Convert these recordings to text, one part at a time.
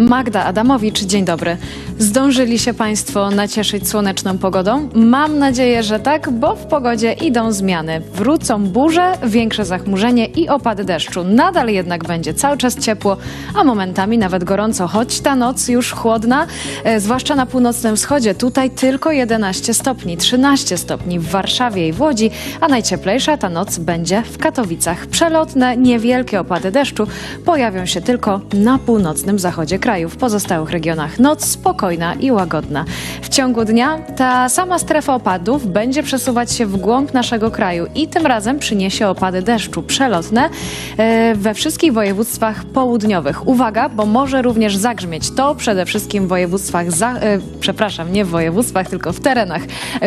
Magda Adamowicz, dzień dobry. Zdążyli się Państwo nacieszyć słoneczną pogodą? Mam nadzieję, że tak, bo w pogodzie idą zmiany. Wrócą burze, większe zachmurzenie i opady deszczu. Nadal jednak będzie cały czas ciepło, a momentami nawet gorąco, choć ta noc już chłodna, e, zwłaszcza na północnym wschodzie. Tutaj tylko 11 stopni, 13 stopni w Warszawie i w Łodzi, a najcieplejsza ta noc będzie w Katowicach. Przelotne, niewielkie opady deszczu pojawią się tylko na północnym zachodzie kraju. W pozostałych regionach noc spokojna i łagodna. W ciągu dnia ta sama strefa opadów będzie przesuwać się w głąb naszego kraju i tym razem przyniesie opady deszczu przelotne e, we wszystkich województwach południowych. Uwaga, bo może również zagrzmieć. To przede wszystkim w województwach, za, e, przepraszam, nie w województwach, tylko w terenach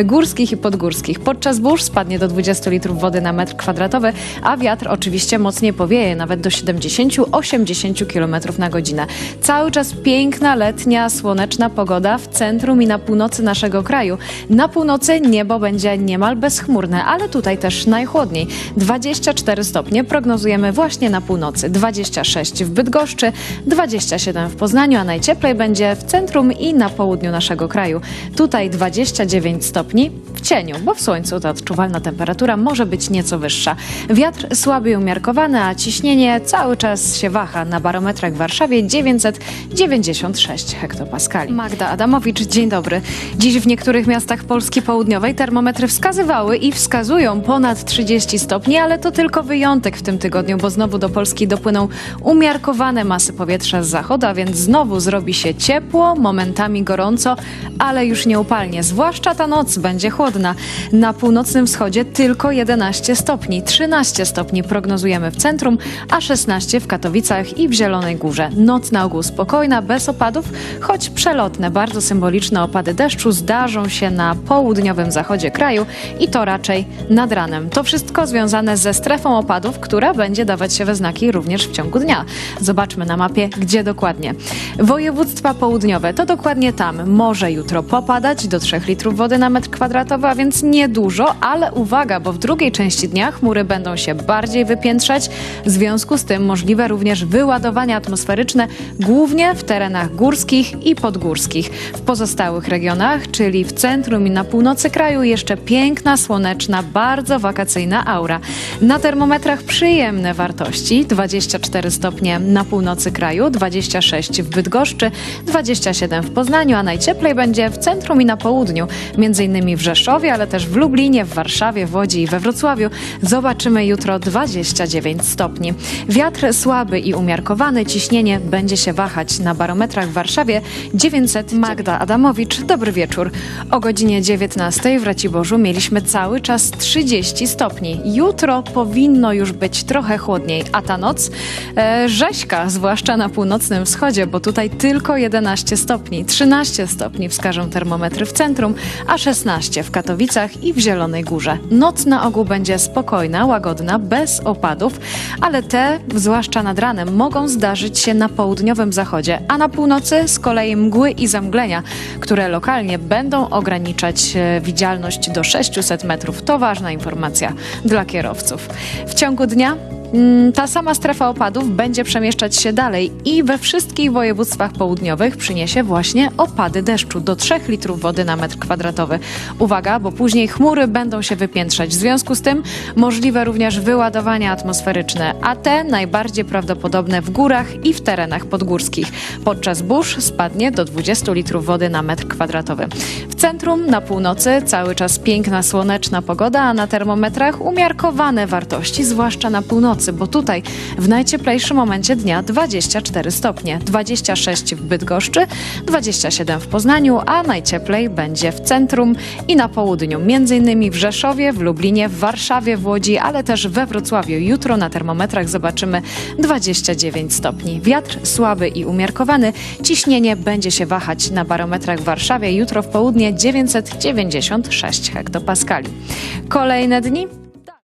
górskich i podgórskich. Podczas burz spadnie do 20 litrów wody na metr kwadratowy, a wiatr oczywiście mocniej powieje, nawet do 70-80 km na godzinę. Cały czas piękna, letnia, słoneczna pogoda w centrum i na północy naszego kraju. Na północy niebo będzie niemal bezchmurne, ale tutaj też najchłodniej. 24 stopnie prognozujemy właśnie na północy, 26 w Bydgoszczy, 27 w Poznaniu, a najcieplej będzie w centrum i na południu naszego kraju. Tutaj 29 stopni w cieniu, bo w słońcu ta odczuwalna temperatura może być nieco wyższa. Wiatr słaby i umiarkowany, a ciśnienie cały czas się waha. Na barometrach w Warszawie 996 hektopaskali. Magda Adamowicz, dzień dobry. Dziś w niektórych miastach Polski Południowej termometry wskazywały i wskazują ponad 30 stopni, ale to tylko wyjątek w tym tygodniu, bo znowu do Polski dopłyną umiarkowane masy powietrza z zachodu, a więc znowu zrobi się ciepło, momentami gorąco, ale już nieupalnie. Zwłaszcza ta noc będzie chłodna. Na północnym wschodzie tylko 11 stopni, 13 stopni prognozujemy w centrum, a 16 w Katowicach i w Zielonej Górze. Noc na ogół spokojna, bez opadów, choć przelotne, bardzo symboliczne opady deszczu zdarzą się na południowym zachodzie kraju i to raczej nad ranem. To wszystko związane ze strefą opadów, która będzie dawać się we znaki również w ciągu dnia. Zobaczmy na mapie, gdzie dokładnie. Województwa południowe to dokładnie tam. Może jutro popadać do 3 litrów wody na metr kwadratowy, a więc niedużo, ale uwaga, bo w drugiej części dnia chmury będą się bardziej wypiętrzać. W związku z tym możliwe również wyładowania atmosferyczne, głównie w terenach górskich i podgórskich. W pozostałych regionach, czyli w centrum i na północy kraju, jeszcze piękna, słoneczna, bardzo wakacyjna aura. Na termometrach przyjemne wartości: 24 stopnie na północy kraju, 26 w Bydgoszczy, 27 w Poznaniu, a najcieplej będzie w centrum i na południu, między innymi w Rzeszowie, ale też w Lublinie, w Warszawie, w Łodzi i we Wrocławiu. Zobaczymy jutro 29 stopni. Wiatr słaby i umiarkowany, ciśnienie będzie się wahać. Na barometrach w Warszawie 900. Magda Adamowicz, dobry wieczór. O godzinie 19 w Raciborzu mieliśmy cały czas 30 stopni. Jutro powinno już być trochę chłodniej, a ta noc e, rzeźka, zwłaszcza na północnym wschodzie, bo tutaj tylko 11 stopni, 13 stopni wskażą termometry w centrum, a 16 w Katowicach i w Zielonej Górze. Noc na ogół będzie spokojna, łagodna, bez opadów, ale te, zwłaszcza nad ranem, mogą zdarzyć się na południowym zachodzie, a na północy z kolei mgły i zamglenia, które lokalnie będą ograniczać e, widzialność do 600 metrów. To ważna informacja dla kierowców. W ciągu dnia Ta sama strefa opadów będzie przemieszczać się dalej i we wszystkich województwach południowych przyniesie właśnie opady deszczu do 3 litrów wody na metr kwadratowy. Uwaga, bo później chmury będą się wypiętrzać. W związku z tym możliwe również wyładowania atmosferyczne, a te najbardziej prawdopodobne w górach i w terenach podgórskich. Podczas burz spadnie do 20 litrów wody na metr kwadratowy. W centrum, na północy cały czas piękna, słoneczna pogoda, a na termometrach umiarkowane wartości, zwłaszcza na północy, bo tutaj w najcieplejszym momencie dnia 24 stopnie, 26 w Bydgoszczy, 27 w Poznaniu, a najcieplej będzie w centrum i na południu, innymi w Rzeszowie, w Lublinie, w Warszawie, w Łodzi, ale też we Wrocławiu. Jutro na termometrach zobaczymy 29 stopni. Wiatr słaby i umiarkowany, ciśnienie będzie się wahać na barometrach w Warszawie. Jutro w południe 996 hektopaskali. Kolejne dni